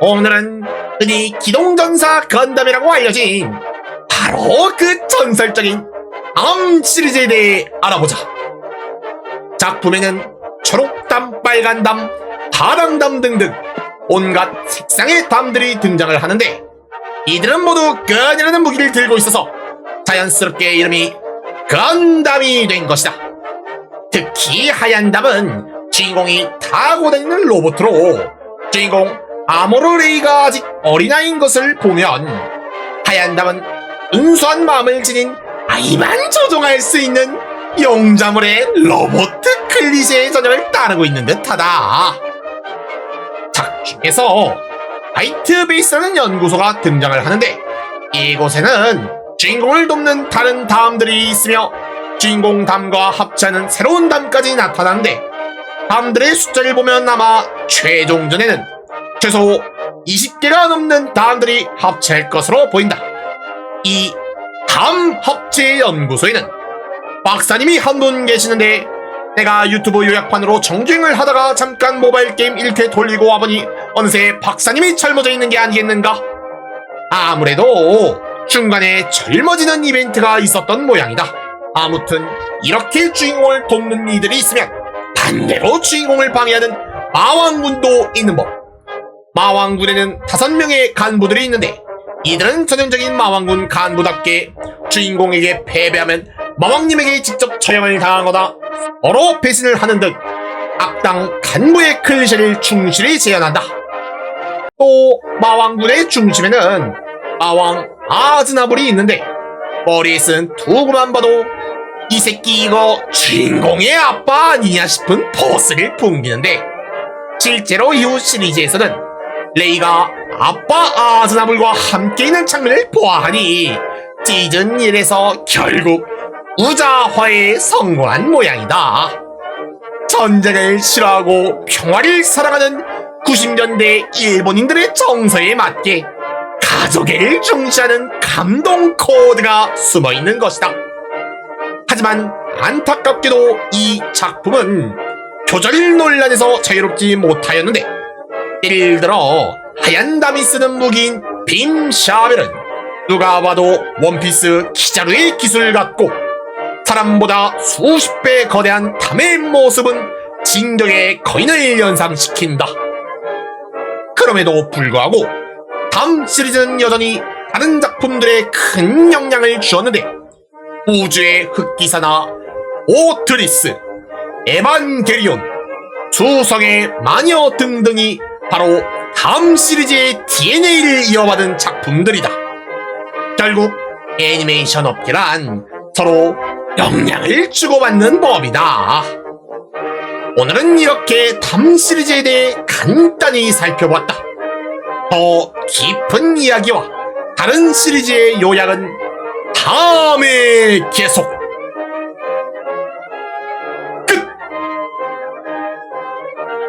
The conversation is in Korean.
오늘은 흔히 기동전사 건담이라고 알려진 바로 그 전설적인 암 시리즈에 대해 알아보자. 작품에는 초록담, 빨간담, 파랑담 등등 온갖 색상의 담들이 등장을 하는데 이들은 모두 끈이라는 무기를 들고 있어서 자연스럽게 이름이 건담이 된 것이다. 특히 하얀 담은 주인공이 타고 다니는 로봇으로 주인공 아모르레이가 아직 어린아이인 것을 보면 하얀 담은 은수한 마음을 지닌 아이만 조종할 수 있는 용자물의 로봇 클리셰의 전형을 따르고 있는 듯하다. 작중에서 화이트 베이스라는 연구소가 등장을 하는데 이곳에는 주인공을 돕는 다른 담들이 있으며 주인공 담과 합체하는 새로운 담까지 나타나는데 담들의 숫자를 보면 아마 최종전에는 최소 20개가 넘는 담들이 합체할 것으로 보인다. 이담 합체 연구소에는 박사님이 한 분 계시는데 내가 유튜브 요약판으로 정주행을 하다가 잠깐 모바일 게임 1회 돌리고 와보니 어느새 박사님이 젊어져 있는 게 아니겠는가? 아무래도 중간에 젊어지는 이벤트가 있었던 모양이다. 아무튼 이렇게 주인공을 돕는 이들이 있으면 반대로 주인공을 방해하는 마왕군도 있는 법. 마왕군에는 다섯 명의 간부들이 있는데 이들은 전형적인 마왕군 간부답게 주인공에게 패배하면 마왕님에게 직접 처형을 당하거나 서로 배신을 하는 등 악당 간부의 클리셰를 충실히 재현한다. 또 마왕군의 중심에는 마왕 아즈나불이 있는데 머리에 쓴 두고만 봐도 이 새끼 이거 주인공의 아빠 아니냐 싶은 포스를 풍기는데 실제로 이후 시리즈에서는 레이가 아빠 아즈나불과 함께 있는 장면을 보아하니 시즌 1에서 결국 우자화에 성공한 모양이다. 전쟁을 싫어하고 평화를 사랑하는 90년대 일본인들의 정서에 맞게 가족을 중시하는 감동 코드가 숨어 있는 것이다. 하지만 안타깝게도 이 작품은 표절 논란에서 자유롭지 못하였는데 예를 들어 하얀 담이 쓰는 무기인 빔 샤벨은 누가 봐도 원피스 키자루의 기술 같고 사람보다 수십 배 거대한 담의 모습은 진격의 거인을 연상시킨다. 그럼에도 불구하고 담 시리즈는 여전히 다른 작품들에 큰 영향을 주었는데 우주의 흑기사나 오트리스, 에반게리온, 수성의 마녀 등등이 바로 다음 시리즈의 DNA를 이어받은 작품들이다. 결국 애니메이션 업계란 서로 영향을 주고받는 법이다. 오늘은 이렇게 담 시리즈에 대해 간단히 살펴봤다. 더 깊은 이야기와 다른 시리즈의 요약은 다음에 계속